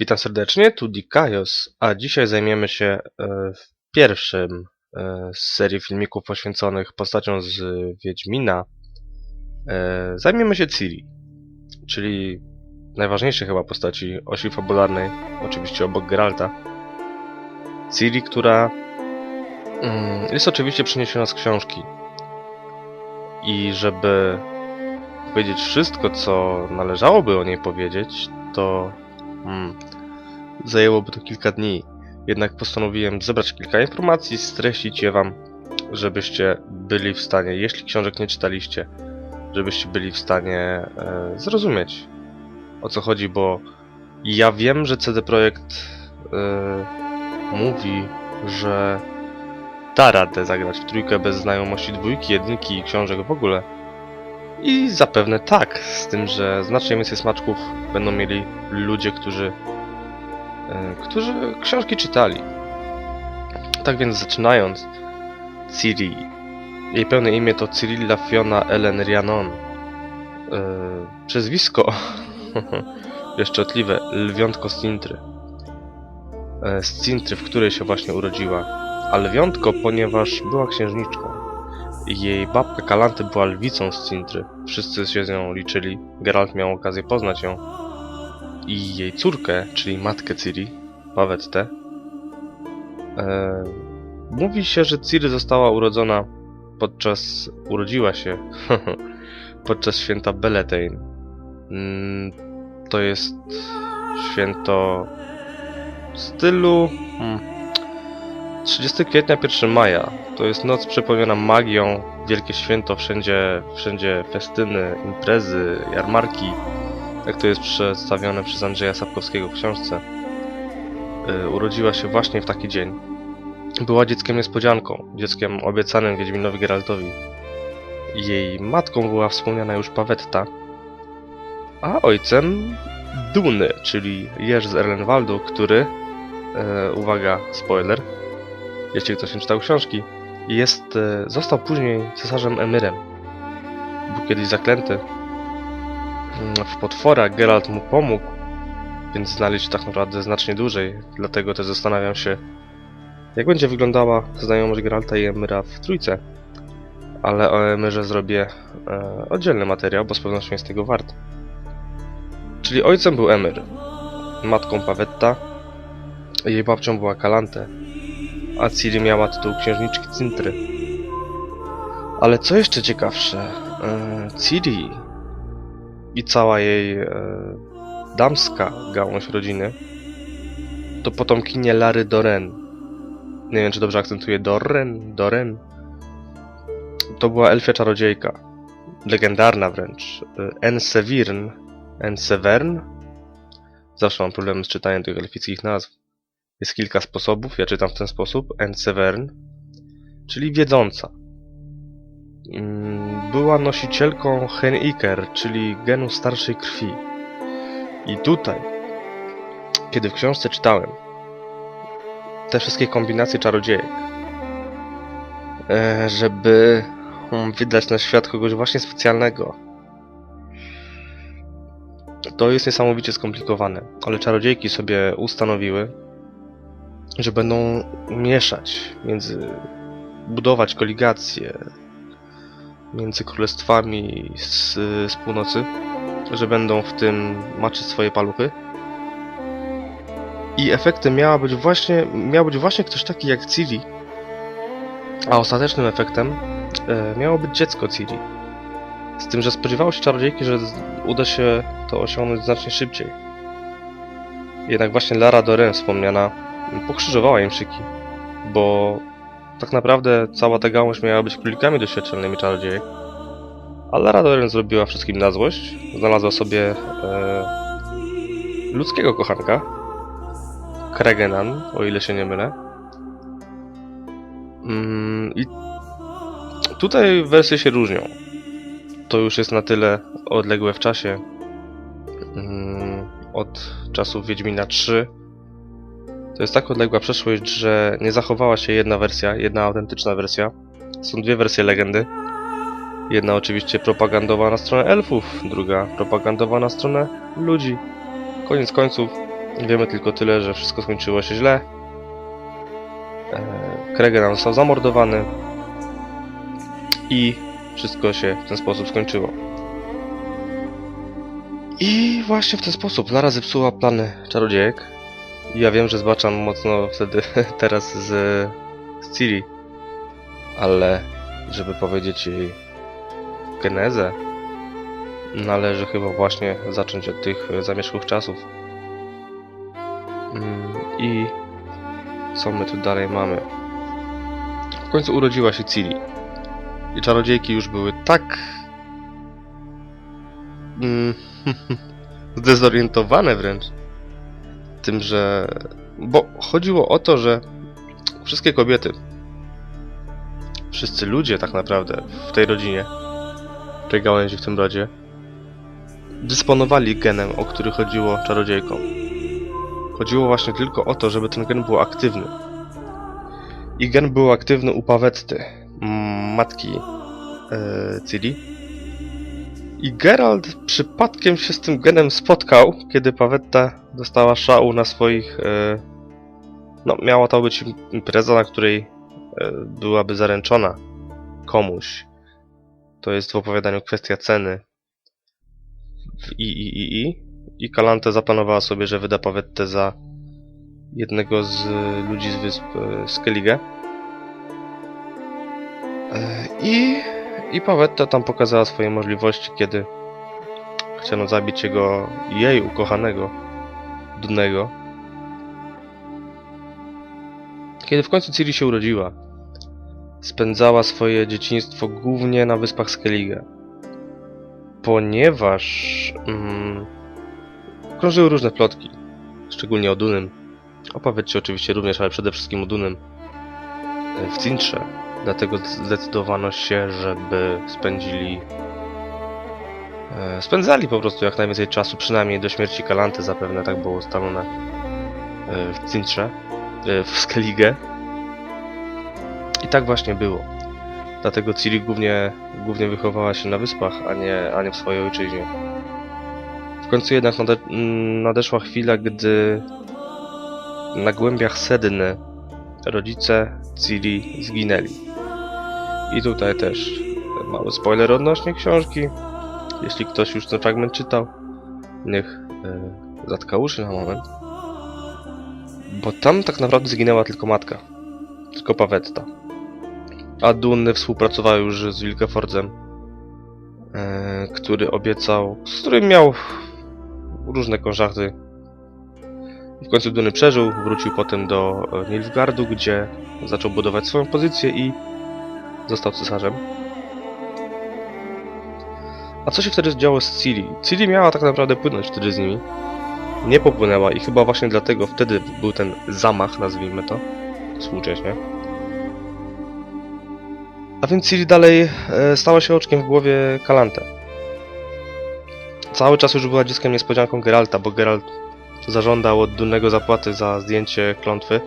Witam serdecznie, tu Dikaios, a dzisiaj zajmiemy się e, pierwszym e, z serii filmików poświęconych postaciom z Wiedźmina. E, zajmiemy się Ciri, czyli najważniejszej chyba postaci osi fabularnej, oczywiście obok Geralta. Ciri, która mm, jest oczywiście przeniesiona z książki. I żeby powiedzieć wszystko, co należałoby o niej powiedzieć, to Hmm. Zajęłoby to kilka dni, jednak postanowiłem zebrać kilka informacji, streścić je wam, żebyście byli w stanie, jeśli książek nie czytaliście, żebyście byli w stanie e, zrozumieć o co chodzi, bo ja wiem, że CD Projekt e, mówi, że da radę zagrać w trójkę bez znajomości dwójki, jedynki i książek w ogóle. I zapewne tak, z tym, że znacznie więcej smaczków będą mieli ludzie, którzy, e, którzy książki czytali. Tak więc zaczynając, Ciri. Jej pełne imię to Cyrilla Fiona Ellen Rhiannon. E, przezwisko pieszczotliwe Lwiątko z Cintry. E, z Cintry, w której się właśnie urodziła. A Lwiątko, ponieważ była księżniczką. Jej babka Kalanty była lwicą z Cintry. Wszyscy się z nią liczyli. Geralt miał okazję poznać ją. I jej córkę, czyli matkę Ciri, Pawettę. E, mówi się, że Ciri została urodzona podczas... urodziła się podczas święta Beletaine. Mm, to jest święto stylu... Hmm, 30 kwietnia, 1 maja. To jest noc przepełniona magią, wielkie święto, wszędzie, wszędzie festyny, imprezy, jarmarki. Jak to jest przedstawione przez Andrzeja Sapkowskiego w książce. Yy, urodziła się właśnie w taki dzień. Była dzieckiem niespodzianką, dzieckiem obiecanym Wiedźminowi Geraltowi. Jej matką była wspomniana już Pawetta, a ojcem Duny, czyli Jerz z Erlenwaldu, który, yy, uwaga, spoiler, jeśli ktoś nie czytał książki, jest, e, został później cesarzem Emyrem. Był kiedyś zaklęty. Mm, W potwora Geralt mu pomógł, więc znaleźć tak naprawdę znacznie dłużej, dlatego też zastanawiam się, jak będzie wyglądała znajomość Geralta i Emyra w trójce. Ale o Emyrze zrobię e, oddzielny materiał, bo z pewnością jest tego wart. Czyli ojcem był Emyr, matką Pawetta, jej babcią była Kalante, a Ciri miała tytuł księżniczki Cintry. Ale co jeszcze ciekawsze, e, Ciri i cała jej e, damska gałąź rodziny to potomkinie Lary Doren. Nie wiem, czy dobrze akcentuję Dorren, Doren. To była elfia czarodziejka, legendarna wręcz. Ensevirn, Ensevern. Zawsze mam problemy z czytaniem tych elfickich nazw. Jest kilka sposobów, ja czytam w ten sposób. Ensevern, czyli wiedząca. Mm, Była nosicielką Heniker, czyli genu starszej krwi. I tutaj, kiedy w książce czytałem te wszystkie kombinacje czarodziejek, e, żeby mm, wydać na świat kogoś właśnie specjalnego, to jest niesamowicie skomplikowane, ale czarodziejki sobie ustanowiły, że będą mieszać między budować koligację między królestwami z, z północy, że będą w tym maczyć swoje paluchy. I efektem miała być właśnie, miał być właśnie ktoś taki jak Ciri, a ostatecznym efektem e, miało być dziecko Ciri. Z tym, że spodziewało się czarodziejki, że uda się to osiągnąć znacznie szybciej. Jednak właśnie Lara Doren wspomniana pokrzyżowała im szyki, bo tak naprawdę cała ta gałąź miała być królikami doświadczalnymi czarodziejek, a Lara Doren zrobiła wszystkim na złość, znalazła sobie e, ludzkiego kochanka, Kregenan, o ile się nie mylę. Mm, I tutaj wersje się różnią. To już jest na tyle odległe w czasie mm, od czasów Wiedźmina 3, to jest tak odległa przeszłość, że nie zachowała się jedna wersja, jedna autentyczna wersja. Są dwie wersje legendy. Jedna oczywiście propagandowa na stronę elfów, druga propagandowa na stronę ludzi. Koniec końców, Wiemy tylko tyle, że wszystko skończyło się źle. E, Kregenan został zamordowany i wszystko się w ten sposób skończyło. I właśnie w ten sposób Lara zepsuła plany czarodziejek. Ja wiem, że zbaczam mocno wtedy teraz z, z Ciri, ale żeby powiedzieć jej genezę, należy chyba właśnie zacząć od tych zamierzchłych czasów. Mm, I co my tu dalej mamy? W końcu urodziła się Ciri. I czarodziejki już były tak... Mm, zdezorientowane wręcz. Tym, że... Bo chodziło o to, że wszystkie kobiety, wszyscy ludzie tak naprawdę w tej rodzinie, w tej gałęzi, w tym rodzie, dysponowali genem, o który chodziło czarodziejkom. Chodziło właśnie tylko o to, żeby ten gen był aktywny. I gen był aktywny u Pawetty, mm, matki Ciri. I Geralt przypadkiem się z tym genem spotkał, kiedy Pawetta dostała szału na swoich... E, no, miała to być impreza, na której e, byłaby zaręczona komuś. To jest w opowiadaniu kwestia ceny. I, i, i, i. I Kalante zaplanowała sobie, że wyda Pawettę za jednego z ludzi z wysp e, Skellige. E, I, I Pawetta tam pokazała swoje możliwości, kiedy chciano zabić jego, jej ukochanego, Dunego. Kiedy w końcu Ciri się urodziła, spędzała swoje dzieciństwo głównie na wyspach Skellige. Ponieważ mm, krążyły różne plotki, szczególnie o Dunym. Opowiedzcie oczywiście również, ale przede wszystkim o Dunym e, w Cintrze. Dlatego zdecydowano się, żeby spędzili e, spędzali po prostu jak najwięcej czasu, przynajmniej do śmierci Kalanty zapewne tak było ustalone e, w Cintrze, e, w Skellige. I tak właśnie było. Dlatego Ciri głównie, głównie wychowała się na wyspach, a nie, a nie w swojej ojczyźnie. W końcu jednak mm, nadeszła chwila, gdy na głębiach Sedny rodzice Ciri zginęli. I tutaj też mały spoiler odnośnie książki. Jeśli ktoś już ten fragment czytał, niech e, zatka uszy na moment. Bo tam tak naprawdę zginęła tylko matka. Tylko Pawetta. A Dunny współpracował już z Wilgefordzem, e, który obiecał, z którym miał różne konszachty. W końcu Dunny przeżył, wrócił potem do e, Nilfgaardu, gdzie zaczął budować swoją pozycję i został cesarzem. A co się wtedy działo z Ciri? Ciri miała tak naprawdę płynąć wtedy z nimi. Nie popłynęła i chyba właśnie dlatego wtedy był ten zamach, nazwijmy to, współcześnie. A więc Ciri dalej e, stała się oczkiem w głowie Kalante. Cały czas już była dzieckiem niespodzianką Geralta, bo Geralt zażądał od Dunnego zapłaty za zdjęcie klątwy.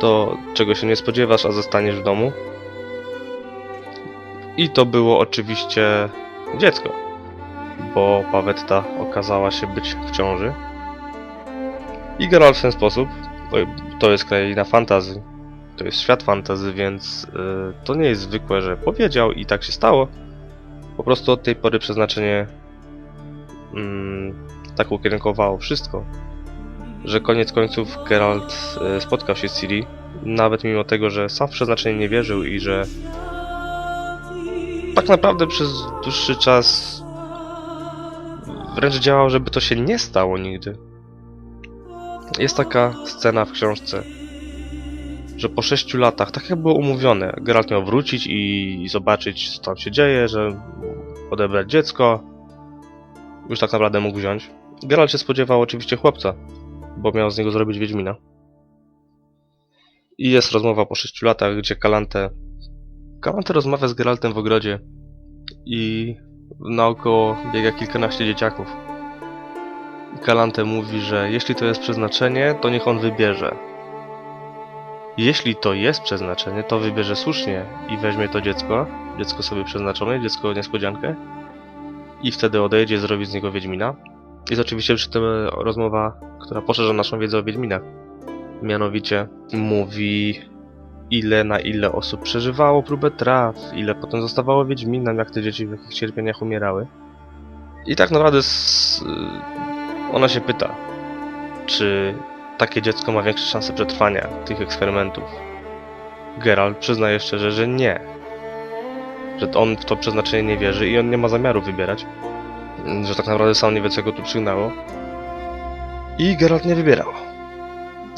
To czego się nie spodziewasz, a zostaniesz w domu. I to było oczywiście dziecko, bo Pawetta okazała się być w ciąży. I Geralt w ten sposób, to jest kraina fantazji, to jest świat fantazy, więc yy, to nie jest zwykłe, że powiedział i tak się stało. Po prostu od tej pory przeznaczenie mm, tak ukierunkowało wszystko, że koniec końców Geralt y, spotkał się z Ciri, nawet mimo tego, że sam w przeznaczenie nie wierzył i że tak naprawdę przez dłuższy czas wręcz działał, żeby to się nie stało nigdy. Jest taka scena w książce, że po 6 latach, tak jak było umówione, Geralt miał wrócić i zobaczyć, co tam się dzieje, że odebrać dziecko. Już tak naprawdę mógł wziąć. Geralt się spodziewał oczywiście chłopca, bo miał z niego zrobić Wiedźmina. I jest rozmowa po 6 latach, gdzie Kalante... Kalante rozmawia z Geraltem w ogrodzie i naokoło biega kilkanaście dzieciaków. Kalante mówi, że jeśli to jest przeznaczenie, to niech on wybierze. Jeśli to jest przeznaczenie, to wybierze słusznie i weźmie to dziecko, dziecko sobie przeznaczone, dziecko niespodziankę i wtedy odejdzie, zrobi z niego Wiedźmina. Jest oczywiście przy tym rozmowa, która poszerza naszą wiedzę o Wiedźminach. Mianowicie mówi ile na ile osób przeżywało próbę traw, ile potem zostawało Wiedźminem, jak te dzieci w jakich cierpieniach umierały. I tak naprawdę s- ona się pyta, czy takie dziecko ma większe szanse przetrwania tych eksperymentów. Geralt przyznaje szczerze, że nie. Że on w to przeznaczenie nie wierzy i on nie ma zamiaru wybierać. Że tak naprawdę sam nie wie, co go tu przygnało. I Geralt nie wybierał.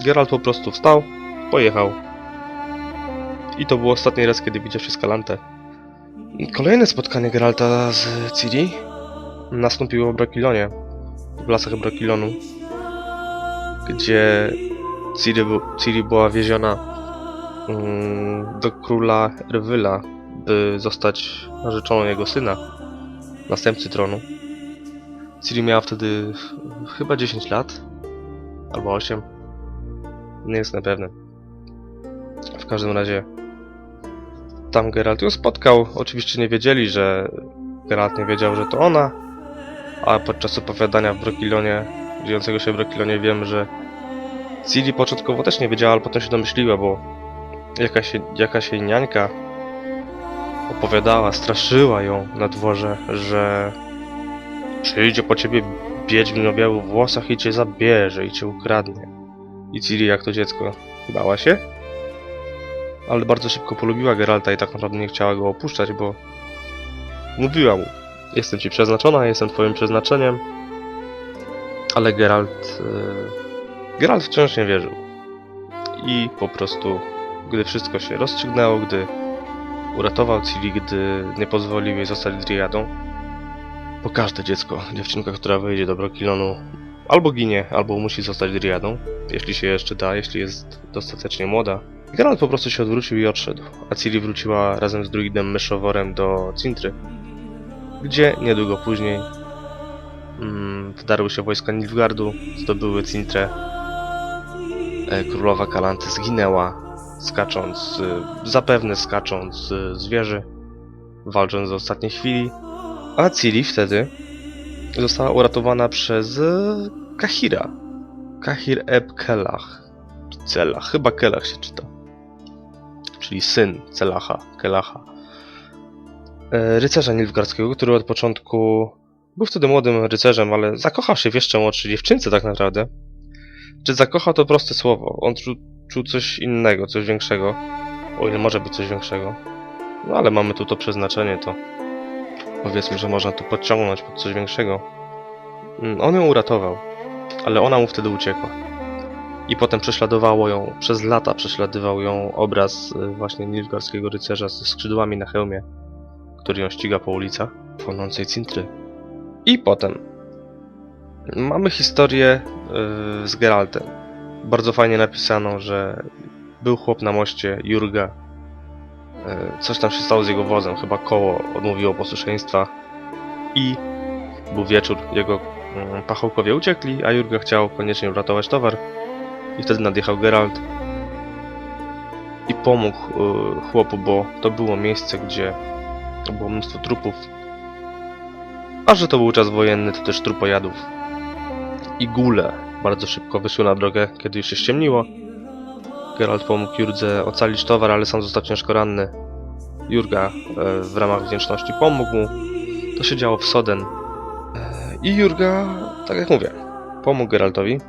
Geralt po prostu wstał, pojechał. I to był ostatni raz, kiedy widział się z Kalantę. Kolejne spotkanie Geralta z Ciri nastąpiło w Brakilonie, w lasach Brakilonu, gdzie Ciri, Ciri była wieziona mm, do króla Rwyla, by zostać narzeczoną jego syna, następcy tronu. Ciri miała wtedy ch- chyba 10 lat, albo 8. Nie jestem pewny. W każdym razie tam Geralt ją spotkał. Oczywiście nie wiedzieli, że Geralt nie wiedział, że to ona, a podczas opowiadania w Brokilonie, dziejącego się w Brokilonie wiem, że Ciri początkowo też nie wiedziała, ale potem się domyśliła, bo jakaś, jakaś jej niańka opowiadała, straszyła ją na dworze, że przyjdzie po ciebie Wiedźmin o białych włosach i cię zabierze i cię ukradnie. I Ciri jak to dziecko bała się, ale bardzo szybko polubiła Geralta i tak naprawdę nie chciała go opuszczać, bo mówiła mu jestem ci przeznaczona, jestem twoim przeznaczeniem, ale Geralt... e, Geralt wciąż nie wierzył. I po prostu, gdy wszystko się rozstrzygnęło, gdy uratował Ciri, gdy nie pozwolił jej zostać Driadą, bo każde dziecko, dziewczynka, która wyjdzie do Brokilonu, albo ginie, albo musi zostać Driadą, jeśli się jeszcze da, jeśli jest dostatecznie młoda. Geralt po prostu się odwrócił i odszedł, a Ciri wróciła razem z druidem myszoworem do Cintry, gdzie niedługo później mm, wdarły się wojska Nilfgaardu, zdobyły Cintrę. E, Królowa Kalanty zginęła, skacząc, e, zapewne skacząc e, z wieży, walcząc do ostatniej chwili, a Ciri wtedy została uratowana przez Kahira. Kahir eb Kelach. Celach, chyba Kelach się czyta. Czyli syn Celacha, Kelacha. E, rycerza nilfgaardzkiego, który od początku był wtedy młodym rycerzem, ale zakochał się w jeszcze młodszej dziewczynce tak naprawdę. Czy zakochał to proste słowo. On czuł, czuł coś innego, coś większego. O ile może być coś większego. No ale mamy tu to przeznaczenie, to powiedzmy, że można tu podciągnąć pod coś większego. Mm, On ją uratował, ale ona mu wtedy uciekła. I potem prześladowało ją, przez lata prześladował ją obraz y, właśnie nilfgaardzkiego rycerza ze skrzydłami na hełmie, który ją ściga po ulicach płonącej Cintry. I potem mamy historię y, z Geraltem. Bardzo fajnie napisaną, że był chłop na moście, Jurga. Y, Coś tam się stało z jego wozem, chyba koło odmówiło posłuszeństwa. I był wieczór, jego mm, pachołkowie uciekli, a Jurga chciał koniecznie uratować towar. I wtedy nadjechał Geralt i pomógł y, chłopu, bo to było miejsce, gdzie było mnóstwo trupów. A że to był czas wojenny, to też trupojadów. I gule bardzo szybko wyszły na drogę, kiedy już się ściemniło. Geralt pomógł Jurdze ocalić towar, ale sam został ciężko ranny. Jurga e, w ramach wdzięczności pomógł mu. To się działo w Soden. E, I Jurga, tak jak mówię, pomógł Geraltowi.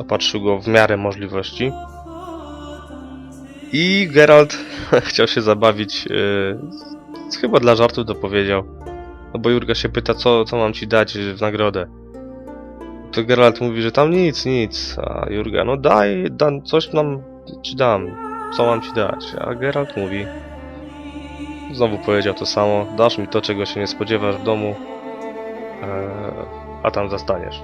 Opatrzył go w miarę możliwości. I Geralt chciał się zabawić. e, chyba dla żartu to powiedział. No bo Jurga się pyta, co, co mam ci dać w nagrodę. To Geralt mówi, że tam nic, nic. A Jurga, no daj, dam, coś nam ci dam. Co mam ci dać? A Geralt mówi. Znowu powiedział to samo. Dasz mi to, czego się nie spodziewasz w domu. e, a tam zastaniesz.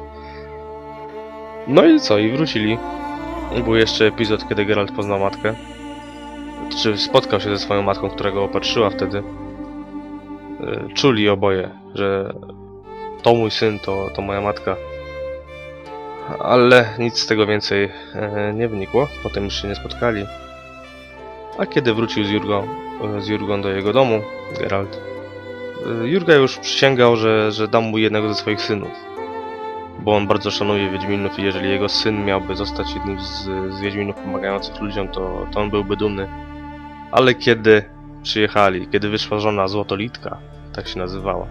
No i co? I wrócili. Był jeszcze epizod, kiedy Geralt poznał matkę. Czy spotkał się ze swoją matką, która go opatrzyła wtedy. E, Czuli oboje, że to mój syn, to, to moja matka. Ale nic z tego więcej e, nie wynikło. Potem już się nie spotkali. A kiedy wrócił z Jurgą, e, z Jurgą do jego domu, Geralt, Jurga już przysięgał, że, że dam mu jednego ze swoich synów. Bo on bardzo szanuje Wiedźminów i jeżeli jego syn miałby zostać jednym z, z Wiedźminów pomagających ludziom, to, to on byłby dumny. Ale kiedy przyjechali, kiedy wyszła żona Złotolitka, tak się nazywała,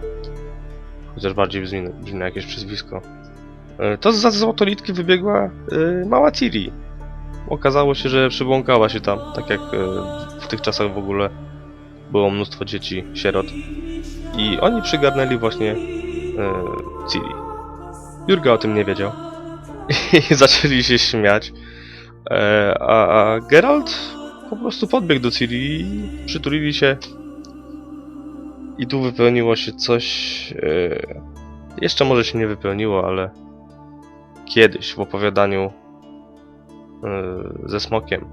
chociaż bardziej brzmi, brzmi na jakieś przezwisko, e, to za Złotolitki wybiegła e, mała Ciri. Okazało się, że przybłąkała się tam, tak jak e, w tych czasach w ogóle było mnóstwo dzieci, sierot. I oni przygarnęli właśnie e, Ciri. Jurga o tym nie wiedział. I zaczęli się śmiać. E, a, a Geralt po prostu podbiegł do Ciri i przytulili się. I tu wypełniło się coś... E, jeszcze może się nie wypełniło, ale kiedyś w opowiadaniu e, ze Smokiem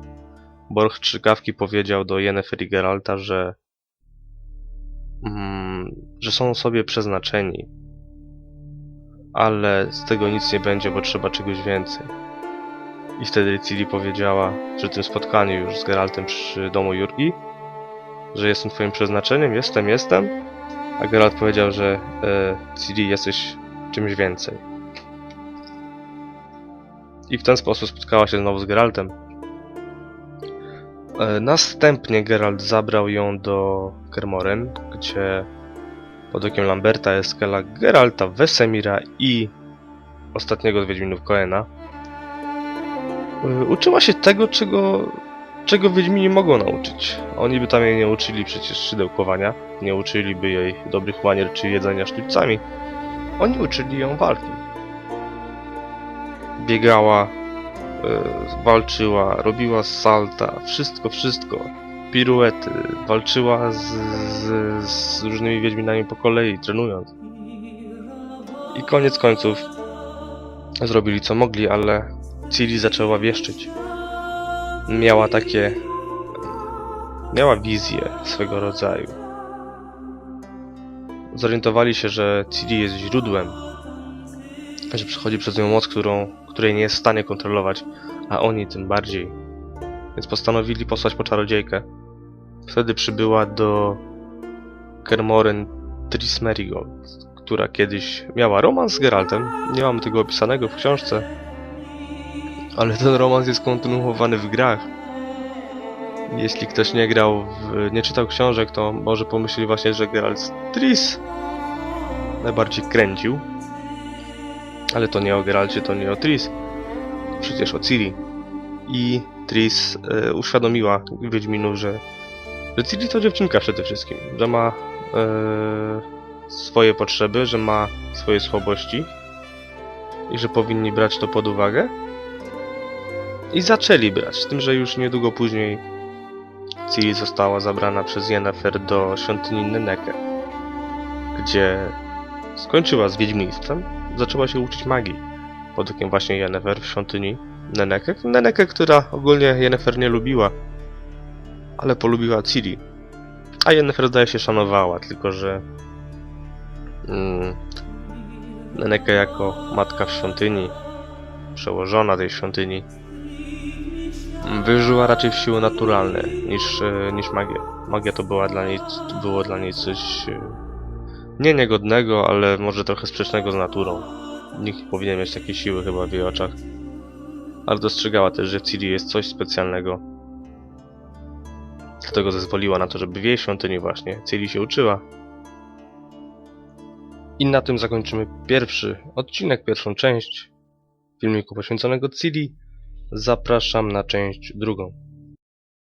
Borch Trzykawki powiedział do Yennefer i Geralta, że mm, że są sobie przeznaczeni ale z tego nic nie będzie, bo trzeba czegoś więcej. I wtedy Ciri powiedziała przy tym spotkaniu już z Geraltem przy domu Jurgi, że jestem twoim przeznaczeniem, jestem, jestem. A Geralt powiedział, że Ciri jesteś czymś więcej. I w ten sposób spotkała się znowu z Geraltem. E, następnie Geralt zabrał ją do Kermoren, gdzie pod okiem Lamberta, Eskela, Geralta, Wesemira i ostatniego z Wiedźminów Koena. Y, Uczyła się tego, czego, czego Wiedźmini mogą nauczyć. Oni by tam jej nie uczyli przecież szydełkowania, nie uczyliby jej dobrych manier czy jedzenia sztućcami. Oni uczyli ją walki. Biegała, y, walczyła, robiła salta, wszystko, wszystko piruety, walczyła z, z, z różnymi wiedźminami po kolei, trenując. I koniec końców zrobili co mogli, ale Ciri zaczęła wieszczyć. Miała takie... Miała wizję swego rodzaju. Zorientowali się, że Ciri jest źródłem, że przechodzi przez nią moc, którą, której nie jest w stanie kontrolować, a oni tym bardziej. Więc postanowili posłać po czarodziejkę. Wtedy przybyła do Kermoren Tris Merigold, która kiedyś miała romans z Geraltem. Nie mam tego opisanego w książce, ale ten romans jest kontynuowany w grach. Jeśli ktoś nie grał, w, nie czytał książek, to może pomyśleć właśnie, że Geralt Tris najbardziej kręcił. Ale to nie o Geralcie, to nie o Tris. Przecież o Ciri. I Tris e, uświadomiła Wiedźminów, że że Ciri to dziewczynka przede wszystkim, że ma e, swoje potrzeby, że ma swoje słabości i że powinni brać to pod uwagę. I zaczęli brać, z tym, że już niedługo później Ciri została zabrana przez Yennefer do świątyni Neneke, gdzie skończyła z wiedźmiństwem, zaczęła się uczyć magii pod okiem właśnie Yennefer w świątyni Neneke. Neneke, która ogólnie Yennefer nie lubiła, ale polubiła Ciri. A Yennefer zdaje się szanowała, tylko że mm, Neneke jako matka w świątyni, przełożona tej świątyni, wyżyła raczej w siły naturalne niż, e, niż magia. Magia to była dla niej, było dla niej coś e, nie niegodnego, ale może trochę sprzecznego z naturą. Nikt nie powinien mieć takiej siły chyba w jej oczach. Ale dostrzegała też, że w Ciri jest coś specjalnego, Dlatego zezwoliła na to, żeby w jej świątyni właśnie Ciri się uczyła. I na tym zakończymy pierwszy odcinek, pierwszą część filmiku poświęconego Ciri. Zapraszam na część drugą.